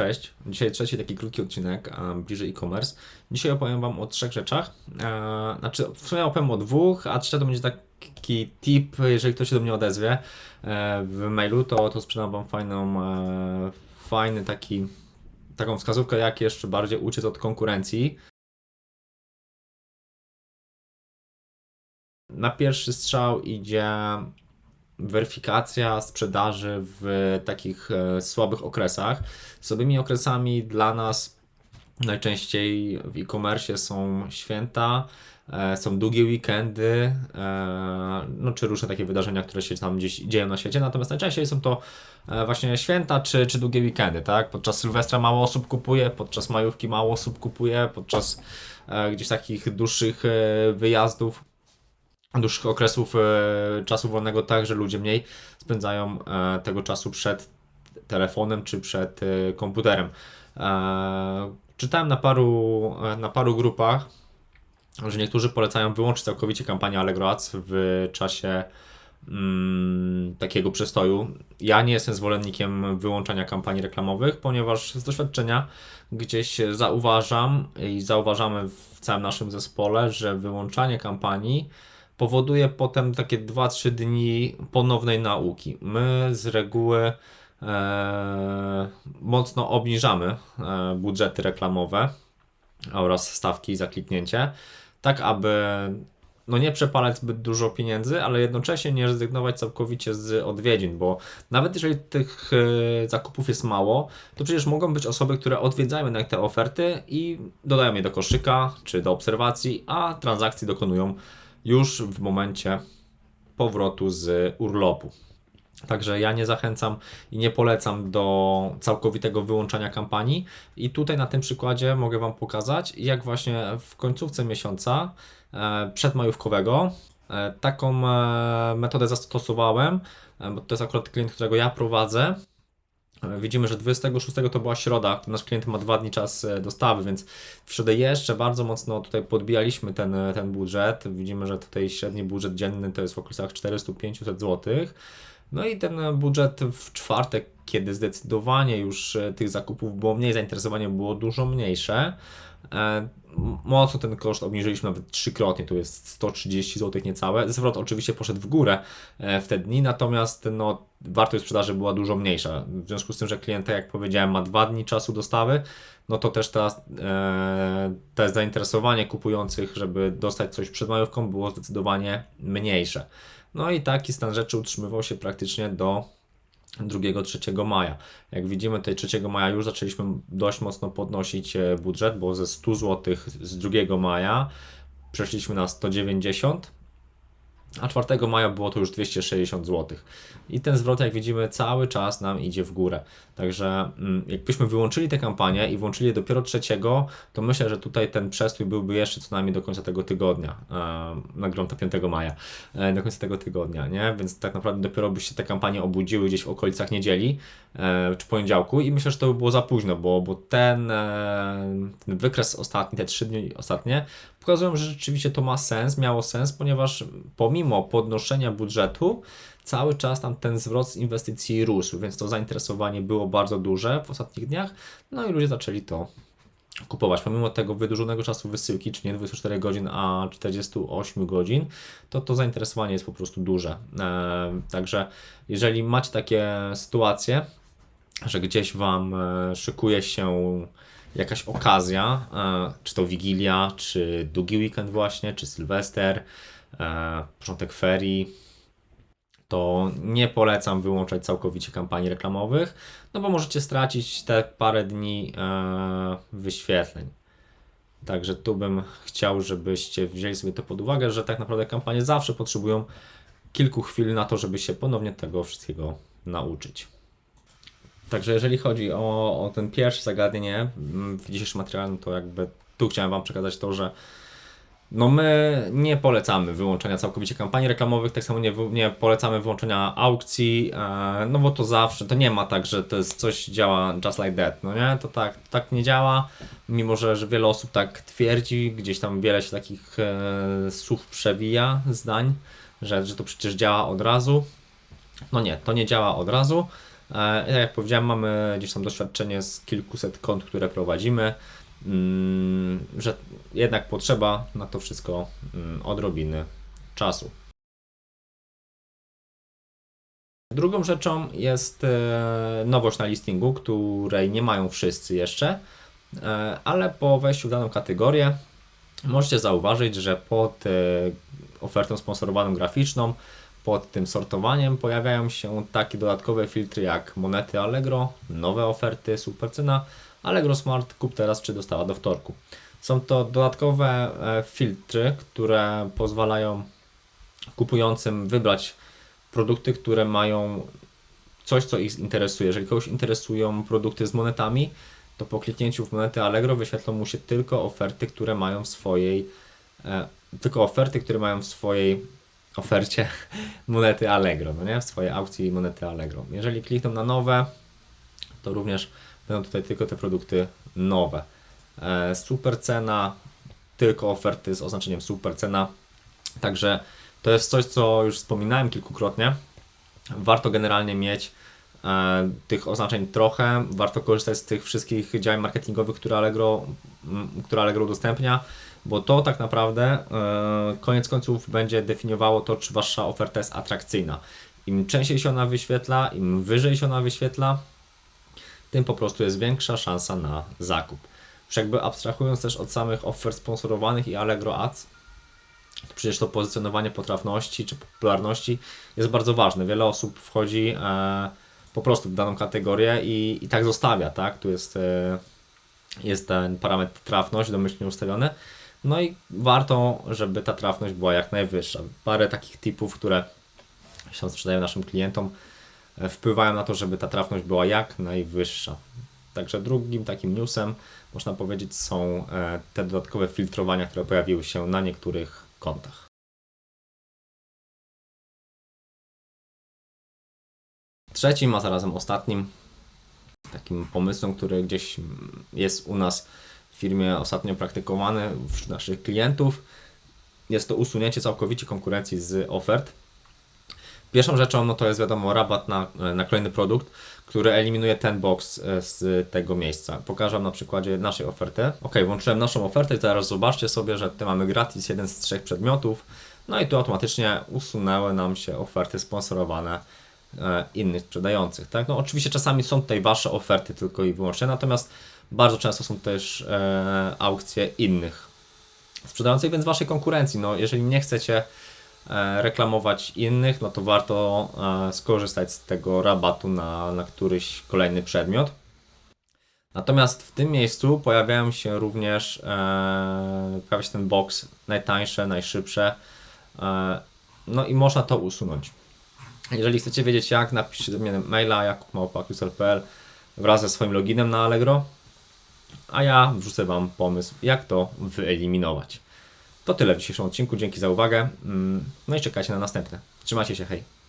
Cześć, dzisiaj trzeci taki krótki odcinek, bliżej e-commerce. Dzisiaj opowiem Wam o trzech rzeczach. E, znaczy, w sumie opowiem o dwóch, a trzeci to będzie taki tip, jeżeli ktoś się do mnie odezwie e, w mailu, to, to sprzedam Wam fajną, e, fajny taki, taką wskazówkę, jak jeszcze bardziej uciec od konkurencji. Na pierwszy strzał idzie weryfikacja sprzedaży w takich e, słabych okresach. Słabymi okresami dla nas najczęściej w e-commerce są święta, e, są długie weekendy, e, no czy różne takie wydarzenia, które się tam gdzieś dzieją na świecie, natomiast najczęściej są to właśnie święta czy, czy długie weekendy, tak? Podczas Sylwestra mało osób kupuje, podczas majówki mało osób kupuje, podczas gdzieś takich dłuższych wyjazdów dłuższych okresów e, czasu wolnego tak, że ludzie mniej spędzają e, tego czasu przed telefonem czy przed e, komputerem. Czytałem na paru, na paru grupach, że niektórzy polecają wyłączyć całkowicie kampanię Allegro Ads w czasie mm, takiego przestoju. Ja nie jestem zwolennikiem wyłączania kampanii reklamowych, ponieważ z doświadczenia gdzieś zauważam i zauważamy w całym naszym zespole, że wyłączanie kampanii powoduje potem takie 2-3 dni ponownej nauki. My z reguły e, mocno obniżamy e, budżety reklamowe oraz stawki za kliknięcie, tak aby no nie przepalać zbyt dużo pieniędzy, ale jednocześnie nie rezygnować całkowicie z odwiedzin, bo nawet jeżeli tych e, zakupów jest mało, to przecież mogą być osoby, które odwiedzają jednak te oferty i dodają je do koszyka czy do obserwacji, a transakcji dokonują już w momencie powrotu z urlopu. Także ja nie zachęcam i nie polecam do całkowitego wyłączania kampanii. I tutaj na tym przykładzie mogę Wam pokazać, jak właśnie w końcówce miesiąca e, przedmajówkowego e, taką e, metodę zastosowałem, bo to jest akurat klient, którego ja prowadzę. Widzimy, że 26 to była środa, nasz klient ma dwa dni czas e, dostawy, więc w środę jeszcze bardzo mocno tutaj podbijaliśmy ten, e, ten budżet. Widzimy, że tutaj średni budżet dzienny to jest w okolicach 400-500 zł. No i ten e, budżet w czwartek, kiedy zdecydowanie już tych zakupów było mniej, zainteresowanie było dużo mniejsze, mocno ten koszt obniżyliśmy nawet trzykrotnie, tu jest 130 zł niecałe. Zwrot oczywiście poszedł w górę e, w te dni, natomiast no, wartość sprzedaży była dużo mniejsza. W związku z tym, że klient, tak jak powiedziałem, ma dwa dni czasu dostawy, no to też teraz e, te zainteresowanie kupujących, żeby dostać coś przed majówką było zdecydowanie mniejsze. No i taki stan rzeczy utrzymywał się praktycznie do 2-3 maja. Jak widzimy, tutaj 3 maja już zaczęliśmy dość mocno podnosić e, budżet, bo ze 100 zł z 2 maja przeszliśmy na 190, a 4 maja było to już 260 zł. I ten zwrot, jak widzimy, cały czas nam idzie w górę. Także mm, jakbyśmy wyłączyli tę kampanię i włączyli je dopiero trzeciego, to myślę, że tutaj ten przestój byłby jeszcze co najmniej do końca tego tygodnia. E, to 5 maja, e, do końca tego tygodnia, nie? Więc tak naprawdę dopiero by się te kampanie obudziły gdzieś w okolicach niedzieli e, czy poniedziałku i myślę, że to by było za późno, bo, bo ten, e, ten wykres ostatni, te 3 dni ostatnie, pokazują, że rzeczywiście to ma sens, miało sens, ponieważ pomimo podnoszenia budżetu, cały czas tam ten zwrot z inwestycji rósł, więc to zainteresowanie było bardzo duże w ostatnich dniach, no i ludzie zaczęli to kupować. Pomimo tego wydłużonego czasu wysyłki, czy nie 24 godzin, a 48 godzin, to to zainteresowanie jest po prostu duże. E, także jeżeli macie takie sytuacje, że gdzieś Wam e, szykuje się jakaś okazja, e, czy to Wigilia, czy długi weekend właśnie, czy Sylwester, e, początek ferii, to nie polecam wyłączać całkowicie kampanii reklamowych, no bo możecie stracić te parę dni e, wyświetleń. Także tu bym chciał, żebyście wzięli sobie to pod uwagę, że tak naprawdę kampanie zawsze potrzebują kilku chwil na to, żeby się ponownie tego wszystkiego nauczyć. Także jeżeli chodzi o, o ten pierwsze zagadnienie mm, w dzisiejszym materiale, no to jakby tu chciałem Wam przekazać to, że no my nie polecamy wyłączenia całkowicie kampanii reklamowych, tak samo nie, nie polecamy wyłączenia aukcji, e, no bo to zawsze, to nie ma tak, że to jest coś działa just like that, no nie? To tak, tak nie działa, mimo że, że wiele osób tak twierdzi, gdzieś tam wiele się takich e, słów przewija, zdań, że, że to przecież działa od razu. No nie, to nie działa od razu. E, tak jak powiedziałem, mamy gdzieś tam doświadczenie z kilkuset kont, które prowadzimy, mm, że jednak potrzeba na to wszystko mm, odrobiny czasu. Drugą rzeczą jest e, nowość na listingu, której nie mają wszyscy jeszcze, e, ale po wejściu w daną kategorię możecie zauważyć, że pod ofertą sponsorowaną graficzną, pod tym sortowaniem pojawiają się takie dodatkowe filtry jak monety Allegro, nowe oferty, super cena, Allegro Smart, kup teraz czy dostawa do wtorku. Są to dodatkowe e, filtry, które pozwalają kupującym wybrać produkty, które mają coś, co ich interesuje. Jeżeli kogoś interesują produkty z monetami, to po kliknięciu w monety Allegro wyświetlą mu się tylko oferty, które mają w swojej e, tylko oferty, które mają w swojej ofercie monety Allegro, no nie? W swojej aukcji monety Allegro. Jeżeli klikną na nowe, to również będą tutaj tylko te produkty nowe. E, super cena, tylko oferty z oznaczeniem super cena. Także to jest coś, co już wspominałem kilkukrotnie. Warto generalnie mieć e, tych oznaczeń trochę. Warto korzystać z tych wszystkich działań marketingowych, które Allegro, m, które Allegro udostępnia, bo to tak naprawdę e, koniec końców będzie definiowało to, czy Wasza oferta jest atrakcyjna. Im częściej się ona wyświetla, im wyżej się ona wyświetla, tym po prostu jest większa szansa na zakup. Już jakby abstrahując też od samych ofert sponsorowanych i Allegro Ads, przecież to pozycjonowanie potrafności czy popularności jest bardzo ważne. Wiele osób wchodzi e, po prostu w daną kategorię i, i tak zostawia, tak? Tu jest, e, jest ten parametr trafność domyślnie ustawiony. No i warto, żeby ta trafność była jak najwyższa. Parę takich typów, które się sprzedają naszym klientom, e, wpływają na to, żeby ta trafność była jak najwyższa. Także drugim takim newsem, można powiedzieć, są e, te dodatkowe filtrowania, które pojawiły się na niektórych kontach. Trzecim, a zarazem ostatnim takim pomysłem, który gdzieś jest u nas firmie ostatnio praktykowany wśród naszych klientów, jest to usunięcie całkowicie konkurencji z ofert. Pierwszą rzeczą no to jest wiadomo rabat na, na kolejny produkt, który eliminuje ten box e, z tego miejsca. Pokażę na przykładzie naszej oferty. Ok, włączyłem naszą ofertę i teraz zobaczcie sobie, że tutaj mamy gratis jeden z trzech przedmiotów. No i tu automatycznie usunęły nam się oferty sponsorowane e, innych sprzedających. Tak? No oczywiście czasami są tutaj Wasze oferty tylko i wyłącznie, natomiast bardzo często są też e, aukcje innych sprzedających, więc Waszej konkurencji. No jeżeli nie chcecie e, reklamować innych, no to warto e, skorzystać z tego rabatu na, na któryś kolejny przedmiot. Natomiast w tym miejscu pojawiają się również e, pojawia się ten box najtańsze, najszybsze. E, no i można to usunąć. Jeżeli chcecie wiedzieć jak, napiszcie do mnie maila jakubmałpa.qsl.pl wraz ze swoim loginem na Allegro, a ja wrzucę Wam pomysł, jak to wyeliminować. To tyle w dzisiejszym odcinku, dzięki za uwagę. Mm, No i czekajcie na następne. Trzymajcie się, hej!